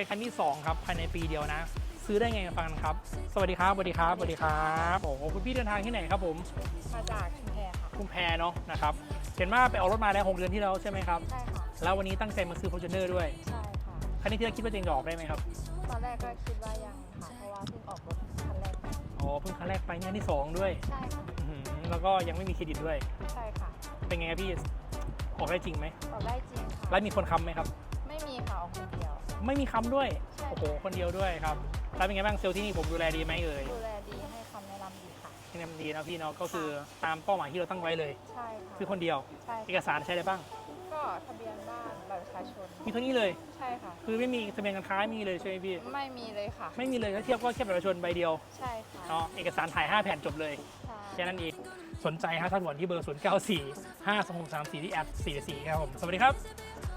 เป็นคันที่สองครับภายในปีเดียวนะ ซื้อได้ไงฟังกันครับ สวัสดีครับสวัสดีครับสวัสดีครับโอ้โหคุณพี่เดินทางที่ไหนครับผมมาจากชุมแพค่ะคุณแพรเนาะนะครับเห็นว่าไปออกรถมาแล้วหกเดือนที่แล้วใช่ไหมครับใช่ค่ะแล้ววันนี้ตั้งใจมาซื้อ Fortuner ด้วยใช่ค่ะคันนี้ที่เราคิดว่าตัวเองจะออกได้ไหมครับ ตอนแรกก็คิดว่ายังค่ะเพราะว่าเพิ่งออกรถคันแรกไปอ๋อเพิ่งคันแรกไปเนี่ยคันที่สองด้วยใช่ค่ะอื้อหือแล้วก็ยังไม่มีเครดิตด้วย ใช่ค่ะเป็นไงครับพี่ออกได้จริงไหมออกได้จริงค่ะแล้วมีคนค้ำไหมครับ ไม่มีค่ะออกคนเดียว ไม่มีค้ำด้วย ใช่ โอ้โห คนเดียวด้วยครับ แล้วเป็นไงบ้างเซลล์ที่นี่ผมดูแลดีไหมเอ่ยดูแลดีให้คำแนะนำดีค่ะ ที่นำดีนะพี่เนาะ ก็คือตามเป้าหมายที่เราตั้งไว้เลย ใช่ค่ะคือคนเดียว ใช่เอกสารใช้ได้บ้าง ก็ทะเบียนบ้านบัตรประชาชนมีเท่านี้เลย ใช่ค่ะ คือไม่มีทะเบียนการค้าไม่มีเลยใช่ไหมพี่ ไม่มีเลยค่ะ ไม่มีเลยถ้าเทียบก็แค่บัตรประชาชนใบเดียวใช่ค่ะเนาะ เอกสารถ่าย 5 แผ่นจบเลย ใช่แค่นั้นเอง สนใจครับท่านหวนที่เบอร์ 0 9 4 5 2 6 3 4ที่แอด44ครับผม สวัสดีครับ